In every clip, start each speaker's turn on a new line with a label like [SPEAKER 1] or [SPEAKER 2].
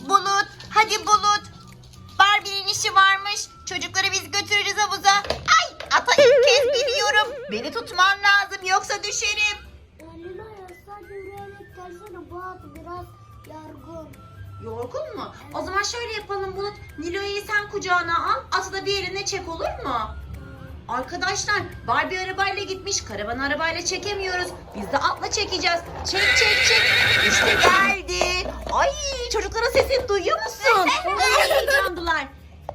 [SPEAKER 1] Bulut, hadi Bulut. Barbie'nin işi varmış. Çocukları biz götürürüz havuza. Ay ata ilk kez biniyorum. Beni tutman lazım yoksa düşerim.
[SPEAKER 2] Lina ya sadece yürüyerek gelsene bu at biraz yargın.
[SPEAKER 1] Yorgun mu? O zaman şöyle yapalım Bulut. Nilo'yu sen kucağına al. Atı da bir eline çek olur mu? Arkadaşlar Barbie arabayla gitmiş. Karavan arabayla çekemiyoruz. Biz de atla çekeceğiz. Çek çek çek. İşte geldi. Ay çocukların sesini duyuyor musun? Ay heyecanlılar.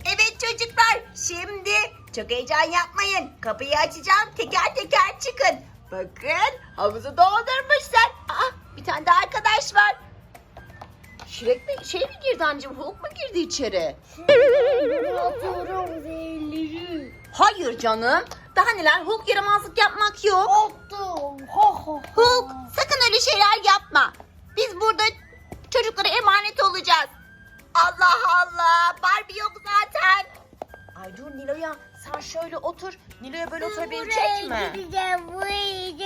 [SPEAKER 1] Evet çocuklar şimdi çok heyecan yapmayın. Kapıyı açacağım teker teker çıkın. Bakın havuzu doldurmuşlar. Aa, bir tane daha arkadaş var. Şirek mi, şey mi girdi anneciğim? Hulk mu girdi içeri?
[SPEAKER 2] Atıyorum zehirleri.
[SPEAKER 1] Hayır canım. Daha neler? Hulk yaramazlık yapmak yok.
[SPEAKER 2] Attım.
[SPEAKER 1] Hulk sakın öyle şeyler yapma. Biz burada olacağız. Allah Allah. Barbie yok zaten. Ay dur Nilo'ya sen şöyle otur. Nilo'ya böyle oturabilecek mi?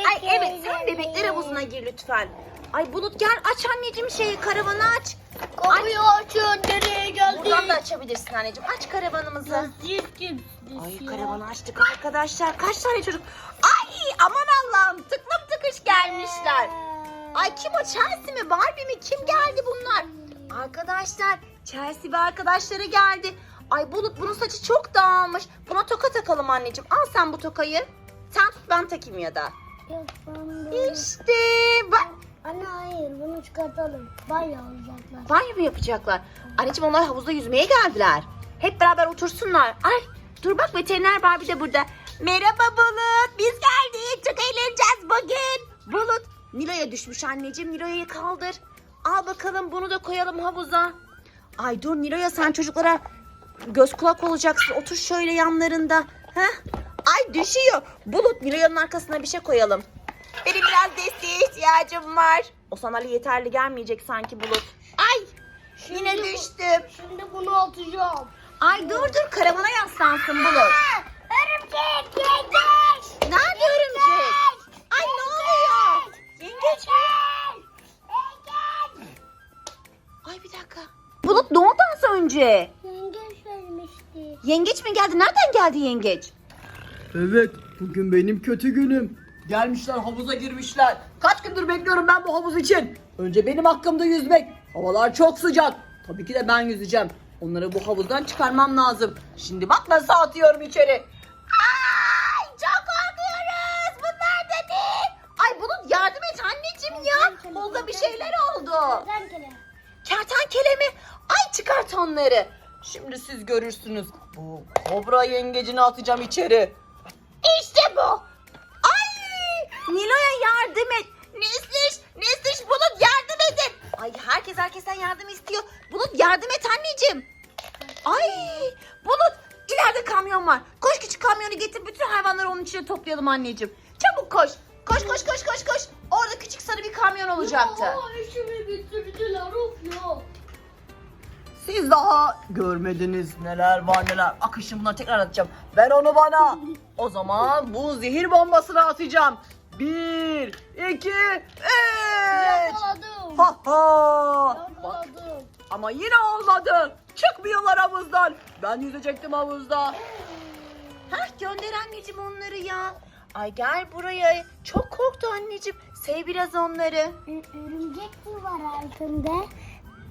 [SPEAKER 1] Ay evet sen bebekler havuzuna gir lütfen. Ay Bulut gel aç anneciğim şeyi karavanı aç.
[SPEAKER 2] Kapıyı açın. Nereye geldik?
[SPEAKER 1] Buradan da açabilirsin anneciğim. Aç karavanımızı. Ay karavanı açtık arkadaşlar. Kaç tane çocuk? Ay aman Allah'ım tıklım tıkış gelmişler. Ay kim o Chelsea mi Barbie mi kim geldi bunlar? Arkadaşlar Chelsea ve arkadaşları geldi. Ay Bulut bunun saçı çok dağılmış. Buna toka takalım anneciğim. Al sen bu tokayı. Sen tut ben takayım ya da.
[SPEAKER 2] Yok ben böyle.
[SPEAKER 1] İşte bak.
[SPEAKER 2] Anne hayır bunu çıkartalım. Banyo alacaklar.
[SPEAKER 1] Banyo mu yapacaklar? Anneciğim onlar havuzda yüzmeye geldiler. Hep beraber otursunlar. Ay dur bak veteriner Barbie de burada. Merhaba Bulut. Biz geldik. Çok eğleneceğiz bugün. Bulut. Nilo'ya düşmüş anneciğim. Nilo'yu kaldır. Al bakalım bunu da koyalım havuza. Ay dur Nilo'ya sen çocuklara göz kulak olacaksın. Otur şöyle yanlarında. Heh. Ay düşüyor. Bulut Nilo'yanın arkasına bir şey koyalım. Benim biraz desteğe ihtiyacım var. O sandalye yeterli gelmeyecek sanki Bulut. Ay yine
[SPEAKER 2] Şimdi bu-
[SPEAKER 1] düştüm.
[SPEAKER 2] Şimdi bunu atacağım.
[SPEAKER 1] Ay dur dur karavana yaslansın Bulut.
[SPEAKER 2] Örümcek
[SPEAKER 1] önce?
[SPEAKER 2] Yengeç vermişti.
[SPEAKER 1] Yengeç mi geldi? Nereden geldi yengeç?
[SPEAKER 3] Evet, bugün benim kötü günüm. Gelmişler havuza girmişler. Kaç gündür bekliyorum ben bu havuz için. Önce benim hakkımda yüzmek. Havalar çok sıcak. Tabii ki de ben yüzeceğim. Onları bu havuzdan çıkarmam lazım. Şimdi bak nasıl atıyorum içeri.
[SPEAKER 1] Ay çok korkuyoruz. Bunlar da? Ay Bulut yardım et anneciğim ya. Olda bir şeyler oldu.
[SPEAKER 2] Kertenkele.
[SPEAKER 1] Kertenkele mi? Onları. Şimdi siz görürsünüz.
[SPEAKER 3] Bu kobra yengecini atacağım içeri.
[SPEAKER 1] İşte bu. Ay Nilo'ya yardım et. Nesliş, Nesliş Bulut yardım edin. Ay herkes herkesten yardım istiyor. Bulut yardım et anneciğim. Ay Bulut ileride kamyon var. Koş küçük kamyonu getir bütün hayvanları onun içine toplayalım anneciğim. Çabuk koş. Koş koş koş koş koş. Orada küçük sarı bir kamyon olacaktı.
[SPEAKER 2] Aa, işimi bitirdiler of ya.
[SPEAKER 3] Siz daha görmediniz neler var neler. Akışın buna tekrar atacağım. Ver onu bana. O zaman bu zehir bombasını atacağım. Bir, iki, üç.
[SPEAKER 2] Yakaladım.
[SPEAKER 3] Ha ha. Bak
[SPEAKER 2] Yakaladım.
[SPEAKER 3] ama yine olmadı. Çıkmıyorlar havuzdan. Ben yüzecektim havuzda.
[SPEAKER 1] Hah gönder anneciğim onları ya. Ay gel buraya. Çok korktu anneciğim. Sev biraz onları.
[SPEAKER 2] Örümcek mi var altında?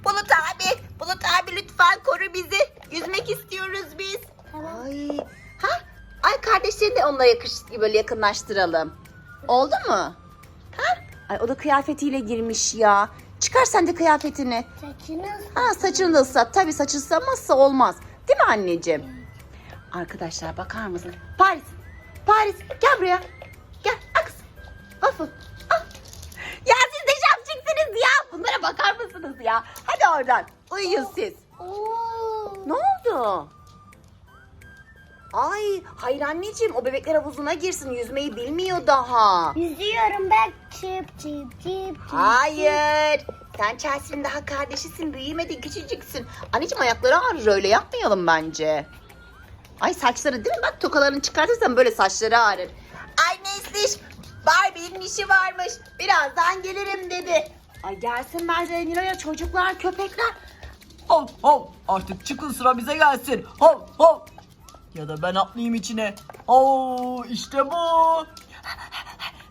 [SPEAKER 1] Bulut abi, Bulut abi lütfen koru bizi. Yüzmek istiyoruz biz. Ay, ha? Ay kardeşlerini de onlara yakış böyle yakınlaştıralım. Oldu mu? Ha? Ay o da kıyafetiyle girmiş ya. Çıkar sen de kıyafetini.
[SPEAKER 2] Saçınız
[SPEAKER 1] Ha saçını da ıslat. Tabii saçı ıslanmazsa olmaz. Değil mi anneciğim? Arkadaşlar bakar mısın? Paris. Paris gel buraya. Gel. Aks. Afı. Ah. Ya siz de şapçıksınız ya. Bunlara bakar mısınız ya? Hadi oradan. Uyuyun siz.
[SPEAKER 2] Oo.
[SPEAKER 1] Ne oldu? Ay hayır anneciğim o bebekler havuzuna girsin yüzmeyi bilmiyor daha.
[SPEAKER 2] Yüzüyorum ben. Çip çip çip.
[SPEAKER 1] Hayır. Sen Chelsea'nin daha kardeşisin büyümedin küçücüksün. Anneciğim ayakları ağrır öyle yapmayalım bence. Ay saçları değil mi? Bak tokalarını çıkartırsan böyle saçları ağrır. Ay Nesliş Barbie'nin işi varmış. Birazdan gelirim dedi. Ay gelsin bence Nilo'ya çocuklar köpekler.
[SPEAKER 3] Hop hop. Artık çıkın sıra bize gelsin. Hop hop. Ya da ben atlayayım içine. Oo işte bu.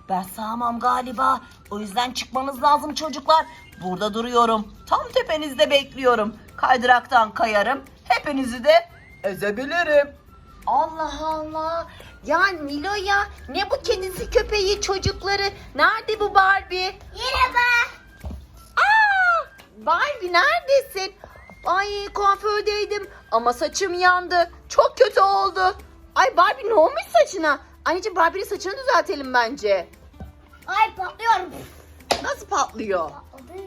[SPEAKER 3] Ben sağamam galiba. O yüzden çıkmanız lazım çocuklar. Burada duruyorum. Tam tepenizde bekliyorum. Kaydıraktan kayarım. Hepinizi de ezebilirim.
[SPEAKER 1] Allah Allah. Ya Nilo ya ne bu kedisi köpeği çocukları? Nerede bu Barbie?
[SPEAKER 2] Merhaba.
[SPEAKER 1] Ay kuafördeydim ama saçım yandı. Çok kötü oldu. Ay Barbie ne olmuş saçına? Anneciğim Barbie'nin saçını düzeltelim bence.
[SPEAKER 2] Ay patlıyorum.
[SPEAKER 1] Nasıl patlıyor?
[SPEAKER 2] Patladı.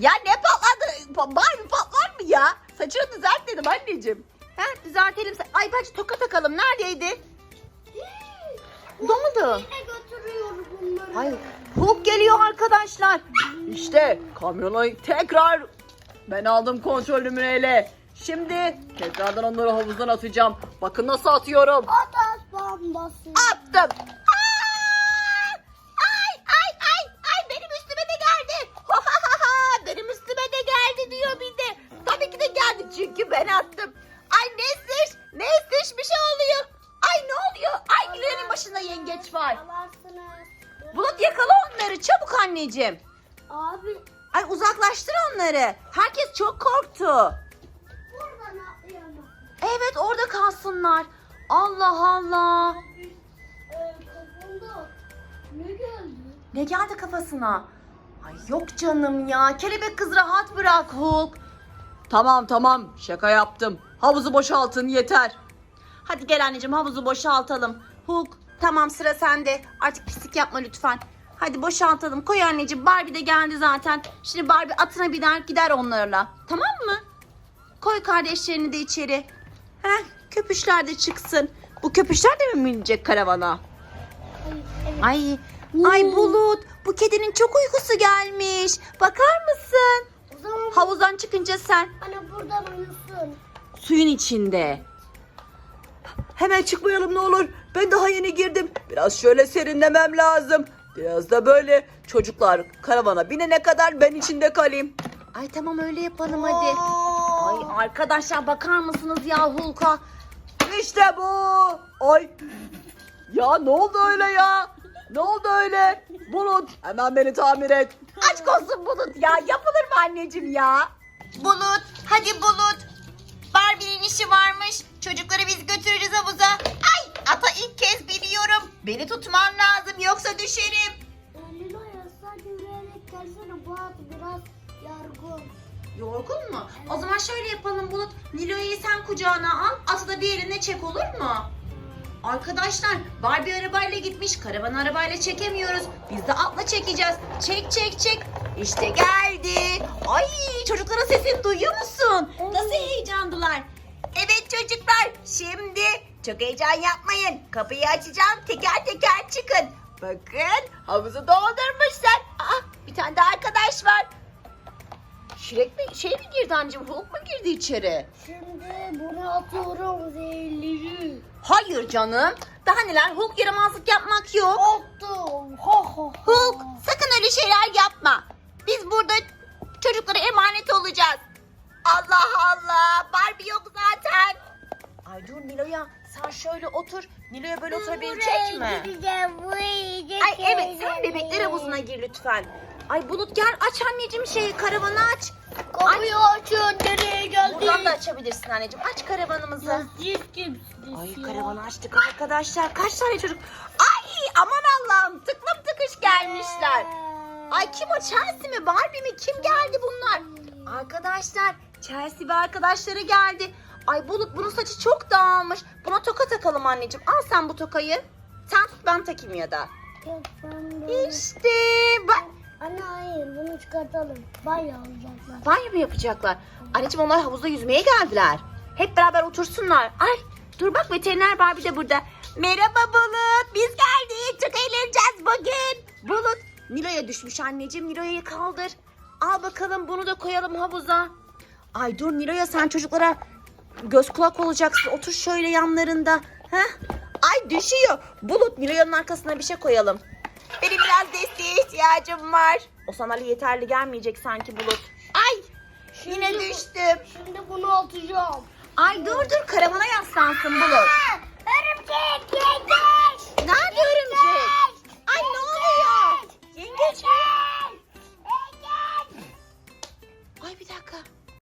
[SPEAKER 1] Ya ne patladı? Pa- Barbie patlar mı ya? Saçını düzelt dedim anneciğim. He düzeltelim. Ay bence toka takalım. Neredeydi? Ne oldu?
[SPEAKER 2] Yine götürüyorum bunları.
[SPEAKER 1] Ay Hulk geliyor arkadaşlar.
[SPEAKER 3] İşte kamyona tekrar ben aldım kontrolümü ele. Şimdi tekrardan onları havuzdan atacağım. Bakın nasıl atıyorum.
[SPEAKER 2] Atas bombası.
[SPEAKER 1] Attım. Aa! Ay ay ay ay benim üstüme de geldi. benim üstüme de geldi diyor bir de. Tabii ki de geldi çünkü ben attım. Ay Nesliş, Nesliş bir şey oluyor. Ay ne oluyor? Ay başında yengeç var.
[SPEAKER 2] Alarsınız.
[SPEAKER 1] Bulut yakala onları çabuk anneciğim.
[SPEAKER 2] Abi
[SPEAKER 1] Ay uzaklaştır onları. Herkes çok korktu.
[SPEAKER 2] buradan atlayalım.
[SPEAKER 1] Evet orada kalsınlar. Allah Allah.
[SPEAKER 2] Abi e, kafamda ne geldi?
[SPEAKER 1] Ne geldi kafasına? Ay yok canım ya. Kelebek kız rahat bırak Hulk.
[SPEAKER 3] Tamam tamam şaka yaptım. Havuzu boşaltın yeter.
[SPEAKER 1] Hadi gel anneciğim havuzu boşaltalım. Hulk tamam sıra sende. Artık pislik yapma lütfen. Hadi boşaltalım. Koy anneciğim. Barbie de geldi zaten. Şimdi Barbie atına biner gider onlarla. Tamam mı? Koy kardeşlerini de içeri. Heh, köpüşler de çıksın. Bu köpüşler de mi binecek karavana?
[SPEAKER 2] Ay, evet.
[SPEAKER 1] Ay, ay Bulut. Bu kedinin çok uykusu gelmiş. Bakar mısın? Havuzdan çıkınca sen
[SPEAKER 2] bana buradan uyusun.
[SPEAKER 1] suyun içinde.
[SPEAKER 3] Hemen çıkmayalım ne olur. Ben daha yeni girdim. Biraz şöyle serinlemem lazım. Biraz da böyle çocuklar karavana binene kadar ben içinde kalayım.
[SPEAKER 1] Ay tamam öyle yapalım hadi. Ay arkadaşlar bakar mısınız ya Hulk'a?
[SPEAKER 3] İşte bu. Ay. Ya ne oldu öyle ya? Ne oldu öyle? Bulut hemen beni tamir et.
[SPEAKER 1] Aşk olsun Bulut ya yapılır mı anneciğim ya? Bulut hadi Bulut. Barbie'nin işi varmış. Çocukları biz götürürüz havuza. Ay ata ilk kez biniyorum. Beni tutman lazım yoksa düşerim.
[SPEAKER 2] Lilo ya sadece yürüyerek gelsene bu at biraz yargın.
[SPEAKER 1] Yorgun mu? O zaman şöyle yapalım Bulut. Nilo'yu sen kucağına al. Atı da bir eline çek olur mu? Arkadaşlar Barbie arabayla gitmiş. Karavan arabayla çekemiyoruz. Biz de atla çekeceğiz. Çek çek çek. İşte geldi. Ay çocukların sesini duyuyor musun? Nasıl heyecanlılar. Evet çocuklar şimdi çok heyecan yapmayın. Kapıyı açacağım teker teker çıkın. Bakın havuzu doldurmuşlar. Aa, bir tane de arkadaş var. Şirek mi şey mi girdi anneciğim? Hulk mu girdi içeri?
[SPEAKER 2] Şimdi bunu atıyorum zehirleri.
[SPEAKER 1] Hayır canım. Daha neler Hulk yaramazlık yapmak yok.
[SPEAKER 2] Attım.
[SPEAKER 1] Hulk sakın öyle şeyler yapma. Allah Allah Barbie yok zaten. Ay dur Nilo'ya sen şöyle otur. Nilo'ya böyle oturabilecek mi? Ay evet sen bebekler havuzuna gir lütfen. Ay Bulut gel aç anneciğim şeyi karavanı aç.
[SPEAKER 2] Kapıyı açın nereye geldik?
[SPEAKER 1] Buradan da açabilirsin anneciğim. Aç karavanımızı.
[SPEAKER 2] Siz kimsiniz
[SPEAKER 1] Ay karavanı açtık arkadaşlar. Kaç tane çocuk? Ay aman Allah'ım tıklım tıkış gelmişler. Ay kim o Chelsea mi Barbie mi kim geldi bunlar? Arkadaşlar Chelsea ve arkadaşları geldi. Ay Bulut bunun saçı çok dağılmış. Buna toka takalım anneciğim. Al sen bu tokayı. Sen tut ben takayım ya da.
[SPEAKER 2] Yok,
[SPEAKER 1] İşte bak.
[SPEAKER 2] Anne hayır bunu çıkartalım. Banyo alacaklar.
[SPEAKER 1] Banyo mu yapacaklar? Anneciğim onlar havuzda yüzmeye geldiler. Hep beraber otursunlar. Ay dur bak veteriner Barbie de burada. Merhaba Bulut. Biz geldik. Çok eğleneceğiz bugün. Bulut. Nilo'ya düşmüş anneciğim. Nilo'yu kaldır. Al bakalım bunu da koyalım havuza. Ay dur Nilo'ya sen çocuklara göz kulak olacaksın. Otur şöyle yanlarında. Heh. Ay düşüyor. Bulut Nilo'nun arkasına bir şey koyalım. Benim biraz desteğe ihtiyacım var. O sandalye yeterli gelmeyecek sanki Bulut. Ay şimdi, yine düştüm.
[SPEAKER 2] Şimdi bunu atacağım.
[SPEAKER 1] Ay dur dur karavana yaslansın Bulut. Örümcek yengeç. Nerede örümcek? Ay ne oluyor? Yengeç mi?